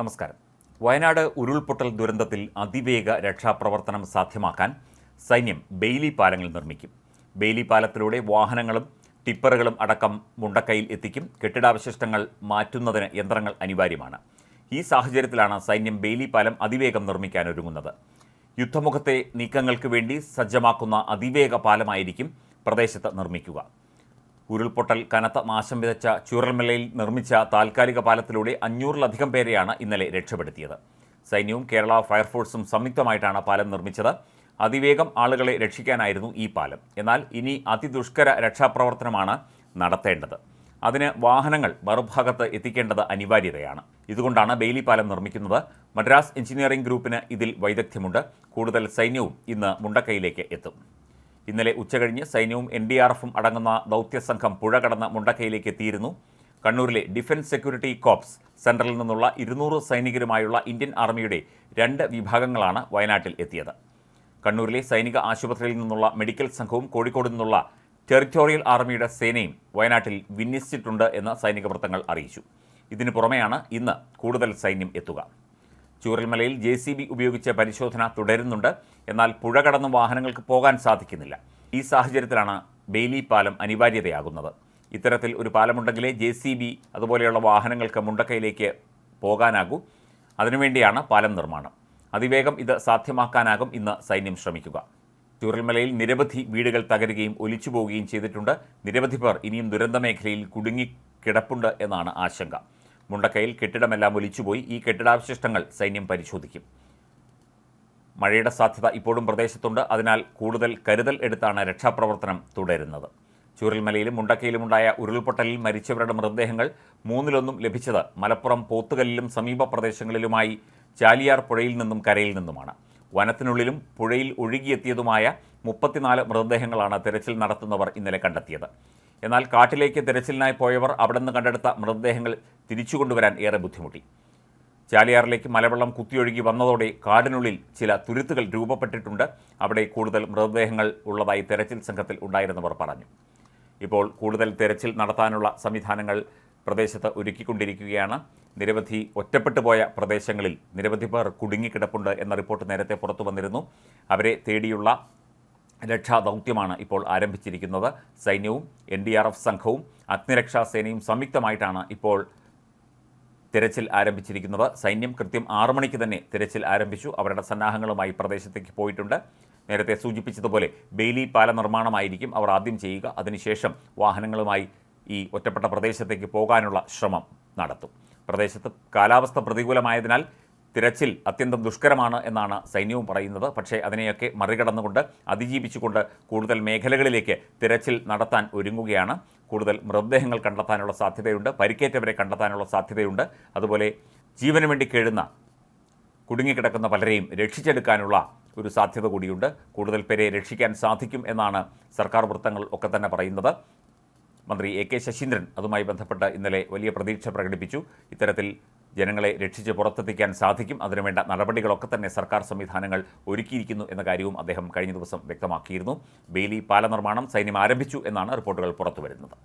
നമസ്കാരം. വയനാട് ഉരുൾപൊട്ടൽ ദുരന്തത്തിൽ അതിവേഗ രക്ഷാപ്രവർത്തനം സാധ്യമാക്കാൻ സൈന്യം ബെയിലി പാലങ്ങൾ നിർമ്മിക്കും. ബെയിലി പാലത്തിലൂടെ വാഹനങ്ങളും ടിപ്പറുകളും അടക്കം മുണ്ടക്കയിൽ എത്തിക്കും. കെട്ടിടാവശിഷ്ടങ്ങൾ മാറ്റുന്നതിന് യന്ത്രങ്ങൾ അനിവാര്യമാണ്. ഈ സാഹചര്യത്തിലാണ് സൈന്യം ബെയിലി പാലം അതിവേഗം നിർമ്മിക്കാൻ ഒരുങ്ങുന്നത്. യുദ്ധമുഖത്തെ നീക്കങ്ങൾക്ക് വേണ്ടി സജ്ജമാക്കുന്ന അതിവേഗ പാലമായിരിക്കും പ്രദേശത്ത് നിർമ്മിക്കുക. ഉരുൾപൊട്ടൽ കനത്ത നാശം വിതച്ച ചൂരൽമലയിൽ നിർമ്മിച്ച താൽക്കാലിക പാലത്തിലൂടെ അഞ്ഞൂറിലധികം പേരെയാണ് ഇന്നലെ രക്ഷപ്പെടുത്തിയത്. സൈന്യവും കേരള ഫയർഫോഴ്സും സംയുക്തമായിട്ടാണ് പാലം നിർമ്മിച്ചത്. അതിവേഗം ആളുകളെ രക്ഷിക്കാനായിരുന്നു ഈ പാലം. എന്നാൽ ഇനി അതിദുഷ്കര രക്ഷാപ്രവർത്തനമാണ് നടത്തേണ്ടത്. അതിന് വാഹനങ്ങൾ മറുഭാഗത്ത് എത്തിക്കേണ്ടത് അനിവാര്യതയാണ്. ഇതുകൊണ്ടാണ് ബെയിലി പാലം നിർമ്മിക്കുന്നത്. മദ്രാസ് എഞ്ചിനീയറിംഗ് ഗ്രൂപ്പിന് ഇതിൽ വൈദഗ്ധ്യമുണ്ട്. കൂടുതൽ സൈന്യവും ഇന്ന് മുണ്ടക്കൈയിലേക്ക് എത്തും. ഇന്നലെ ഉച്ചകഴിഞ്ഞ് സൈന്യവും എൻ ഡി ആർ എഫും അടങ്ങുന്ന ദൗത്യസംഘം പുഴ കടന്ന് മുണ്ടക്കയിലേക്ക് എത്തിയിരുന്നു. കണ്ണൂരിലെ ഡിഫൻസ് സെക്യൂരിറ്റി കോപ്സ് സെൻട്രലിൽ നിന്നുള്ള ഇരുന്നൂറ് സൈനികരുമായുള്ള ഇന്ത്യൻ ആർമിയുടെ രണ്ട് വിഭാഗങ്ങളാണ് വയനാട്ടിൽ എത്തിയത്. കണ്ണൂരിലെ സൈനിക ആശുപത്രിയിൽ നിന്നുള്ള മെഡിക്കൽ സംഘവും കോഴിക്കോട് നിന്നുള്ള ടെറിറ്റോറിയൽ ആർമിയുടെ സേനയും വയനാട്ടിൽ വിന്യസിച്ചിട്ടുണ്ട് എന്ന് സൈനിക വൃത്തങ്ങൾ അറിയിച്ചു. ഇതിനു പുറമെയാണ് ഇന്ന് കൂടുതൽ സൈന്യം എത്തുക. ചൂരൽമലയിൽ ജെ സി ബി ഉപയോഗിച്ച പരിശോധന തുടരുന്നുണ്ട്. എന്നാൽ പുഴ കടന്ന് വാഹനങ്ങൾക്ക് പോകാൻ സാധിക്കുന്നില്ല. ഈ സാഹചര്യത്തിലാണ് ബെയിലി പാലം അനിവാര്യതയാകുന്നത്. ഇത്തരത്തിൽ ഒരു പാലമുണ്ടെങ്കിലേ ജെ സി ബി അതുപോലെയുള്ള വാഹനങ്ങൾക്ക് മുണ്ടക്കയിലേക്ക് പോകാനാകൂ. അതിനുവേണ്ടിയാണ് പാലം നിർമ്മാണം. അതിവേഗം ഇത് സാധ്യമാക്കാനാകും ഇന്ന് സൈന്യം ശ്രമിക്കുക. ചൂരൽമലയിൽ നിരവധി വീടുകൾ തകരുകയും ഒലിച്ചു പോവുകയും ചെയ്തിട്ടുണ്ട്. നിരവധി പേർ ഇനിയും ദുരന്ത മേഖലയിൽ കുടുങ്ങി കിടപ്പുണ്ട് എന്നാണ് ആശങ്ക. മുണ്ടക്കയിൽ കെട്ടിടമെല്ലാം ഒലിച്ചുപോയി ഈ കെട്ടിടാവശിഷ്ടങ്ങൾ സൈന്യം പരിശോധിക്കും. മഴയുടെ സാധ്യത ഇപ്പോഴും പ്രദേശത്തുണ്ട്. അതിനാൽ കൂടുതൽ കരുതൽ എടുത്താണ് രക്ഷാപ്രവർത്തനം തുടരുന്നത്. ചൂരൽമലയിലും മുണ്ടക്കയിലുമുണ്ടായ ഉരുൾപൊട്ടലിൽ മരിച്ചവരുടെ മൃതദേഹങ്ങൾ മൂന്നിലൊന്നും ലഭിച്ചത് മലപ്പുറം പോത്തുകല്ലിലും സമീപ പ്രദേശങ്ങളിലുമായി ചാലിയാർ പുഴയിൽ നിന്നും കരയിൽ നിന്നുമാണ്. വനത്തിനുള്ളിലും പുഴയിൽ ഒഴുകിയെത്തിയതുമായ മുപ്പത്തിനാല് മൃതദേഹങ്ങളാണ് തിരച്ചിൽ നടത്തുന്നവർ ഇന്നലെ കണ്ടെത്തിയത്. എന്നാൽ കാട്ടിലേക്ക് തിരച്ചിലിനായി പോയവർ അവിടെ നിന്ന് കണ്ടെടുത്ത മൃതദേഹങ്ങൾ തിരിച്ചുകൊണ്ടുവരാൻ ഏറെ ബുദ്ധിമുട്ടി. ചാലിയാറിലേക്ക് മലവെള്ളം കുത്തിയൊഴുകി വന്നതോടെ കാടിനുള്ളിൽ ചില തുരുത്തുകൾ രൂപപ്പെട്ടിട്ടുണ്ട്. അവിടെ കൂടുതൽ മൃതദേഹങ്ങൾ ഉള്ളതായി തെരച്ചിൽ സംഘത്തിൽ ഉണ്ടായിരുന്നവർ പറഞ്ഞു. ഇപ്പോൾ കൂടുതൽ തെരച്ചിൽ നടത്താനുള്ള സംവിധാനങ്ങൾ പ്രദേശത്ത് ഒരുക്കിക്കൊണ്ടിരിക്കുകയാണ്. നിരവധി ഒറ്റപ്പെട്ടു പോയ പ്രദേശങ്ങളിൽ നിരവധി പേർ കുടുങ്ങിക്കിടപ്പുണ്ട് എന്ന റിപ്പോർട്ട് നേരത്തെ പുറത്തു വന്നിരുന്നു. അവരെ തേടിയുള്ള രക്ഷാ ദൗത്യമാണ് ഇപ്പോൾ ആരംഭിച്ചിരിക്കുന്നത്. സൈന്യവും എൻ ഡി ആർ എഫ് സംഘവും അഗ്നിരക്ഷാസേനയും സംയുക്തമായിട്ടാണ് ഇപ്പോൾ തിരച്ചിൽ ആരംഭിച്ചിരിക്കുന്നത്. സൈന്യം കൃത്യം ആറു മണിക്ക് തന്നെ തിരച്ചിൽ ആരംഭിച്ചു. അവരുടെ സന്നാഹങ്ങളുമായി പ്രദേശത്തേക്ക് പോയിട്ടുണ്ട്. നേരത്തെ സൂചിപ്പിച്ചതുപോലെ ബെയിലി പാല നിർമ്മാണമായിരിക്കും അവർ ആദ്യം ചെയ്യുക. അതിനുശേഷം വാഹനങ്ങളുമായി ഈ ഒറ്റപ്പെട്ട പ്രദേശത്തേക്ക് പോകാനുള്ള ശ്രമം നടത്തും. പ്രദേശത്ത് കാലാവസ്ഥ പ്രതികൂലമായതിനാൽ തിരച്ചിൽ അത്യന്തം ദുഷ്കരമാണ് എന്നാണ് സൈന്യവും പറയുന്നത്. പക്ഷേ അതിനെയൊക്കെ മറികടന്നുകൊണ്ട് അതിജീവിച്ചുകൊണ്ട് കൂടുതൽ മേഖലകളിലേക്ക് തിരച്ചിൽ നടത്താൻ ഒരുങ്ങുകയാണ്. കൂടുതൽ മൃതദേഹങ്ങൾ കണ്ടെത്താനുള്ള സാധ്യതയുണ്ട് പരിക്കേറ്റവരെ കണ്ടെത്താനുള്ള സാധ്യതയുണ്ട്. അതുപോലെ ജീവന് വേണ്ടി കേഴുന്ന കുടുങ്ങിക്കിടക്കുന്ന പലരെയും രക്ഷിച്ചെടുക്കാനുള്ള ഒരു സാധ്യത കൂടിയുണ്ട്. കൂടുതൽ പേരെ രക്ഷിക്കാൻ സാധിക്കും എന്നാണ് സർക്കാർ വൃത്തങ്ങൾ ഒക്കെ തന്നെ പറയുന്നത്. മന്ത്രി എ കെ ശശീന്ദ്രൻ അതുമായി ബന്ധപ്പെട്ട് ഇന്നലെ വലിയ പ്രതീക്ഷ പ്രകടിപ്പിച്ചു. ഇത്തരത്തിൽ ജനങ്ങളെ രക്ഷിച്ച് പുറത്തെത്തിക്കാൻ സാധിക്കും. അതിനുവേണ്ട നടപടികളൊക്കെ തന്നെ സർക്കാർ സംവിധാനങ്ങൾ ഒരുക്കിയിരിക്കുന്നു എന്ന കാര്യവും അദ്ദേഹം കഴിഞ്ഞ ദിവസം വ്യക്തമാക്കിയിരുന്നു. ബെയിലി പാല നിർമ്മാണം സൈന്യം ആരംഭിച്ചു എന്നാണ് റിപ്പോർട്ടുകൾ പുറത്തുവരുന്നത്.